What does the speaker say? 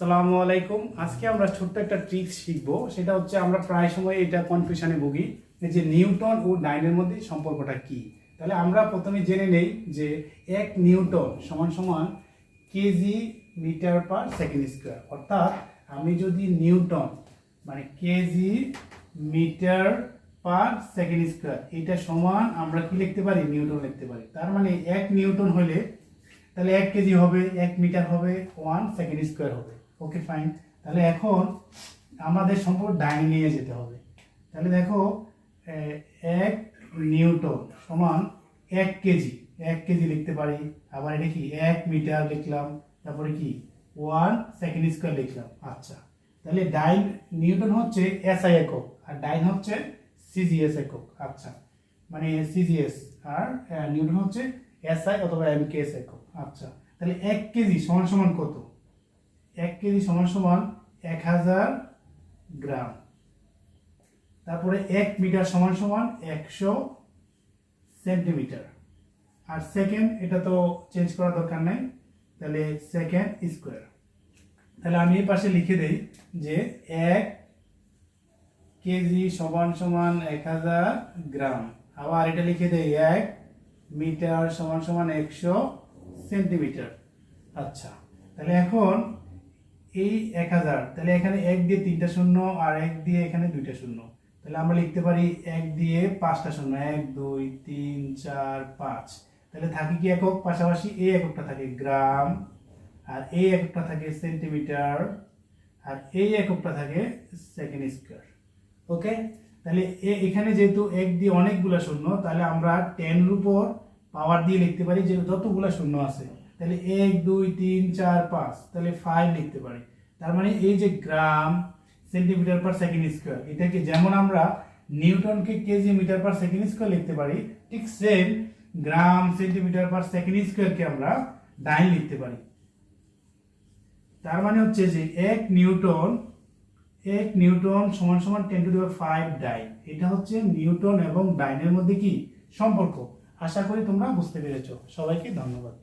সালামু আলাইকুম। আজকে আমরা ছোট্ট একটা ট্রিক্স শিখব। সেটা হচ্ছে আমরা প্রায় সময় এটা কনফিউশনে ভুগি। যে নিউটন ও ডাইনের মধ্যে সম্পর্কটা কি? তাহলে আমরা প্রথমে জেনে নেই যে এক নিউটন সমান সমান KG metre per second square. অর্থাৎ আমি যদি নিউটন মানে KG metre per second square, এটা সমান আমরা কি লিখতে পারি? নিউটন লিখতে পারি। তার মানে এক নিউটন হলে তাহলে এক কেজি হবে, এক মিটার হবে ওয়ান সেকেন্ড স্কোয়ার হবে। ওকে ফাইন তাহলে এখন আমাদের সম্পর্ক ডাইনে নিয়ে যেতে হবে। তাহলে দেখো এক নিউটন সমান এক কেজি। এক কেজি লিখতে পারি। আবার এটা কি? এক মিটার লিখলাম। তারপরে কি? ওয়ান সেকেন্ড স্কোয়ার লিখলাম। আচ্ছা। তাহলে ডাইন নিউটন হচ্ছে এসআই একক, আর ডাইন হচ্ছে সিজিএস একক। আচ্ছা। মানে সিজিএস আর নিউটন হচ্ছে এসআই অথবা এমকেএস একক। আচ্ছা। তাহলে এক কেজি সমান সমান কত? এক কেজি সমান সমান এক হাজার গ্রাম। তারপরে এক মিটার সমান সমান একশো সেন্টিমিটার। আর সেকেন্ড এটা তো চেঞ্জ করার দরকার নেই, তাহলে সেকেন্ড স্কোয়ার তাহলে আমি এই পাশে লিখে দেই যে এক কেজি সমান সমান এক হাজার গ্রাম। আবার এটা লিখে দেই এক মিটার সমান সমান একশো সেন্টিমিটার। আচ্ছা তাহলে এখন এই এক হাজার, তাহলে এখানে এক দিয়ে তিনটা শূন্য আর এক দিয়ে এখানে দুইটা শূন্য। তাহলে আমরা লিখতে পারি এক দিয়ে পাঁচটা শূন্য, এক, দুই, তিন, চার, পাঁচ। তাহলে থাকে কি একক? পাশাপাশি এই এককটা থাকে গ্রাম, আর এই এককটা থাকে সেন্টিমিটার, আর এই এককটা থাকে সেকেন্ড স্কোয়ার। ওকে? তাহলে এ- এখানে যেহেতু এক দিয়ে অনেকগুলো শূন্য, তাহলে আমরা টেনের উপর পাওয়ার দিয়ে লিখতে পারি যে যতগুলো শূন্য আছে। তাহলে এক, দুই, তিন, চার, পাঁচ, তাহলে ফাইভ লিখতে পারি। তার মানে এই যে gram centimetre per second square, এটাকে যেমন আমরা নিউটনকে KG metre per second square লিখতে পারি, ঠিক same gram centimetre per second স্কোয়ারকে আমরা ডাইন লিখতে পারি। তার মানে হচ্ছে যে এক নিউটন এক নিউটন সমান সমান ten to power five dyne এটা হচ্ছে নিউটন এবং ডাইনের মধ্যে কি সম্পর্ক? আশা করি তোমরা বুঝতে পেরেছ। সবাইকে ধন্যবাদ।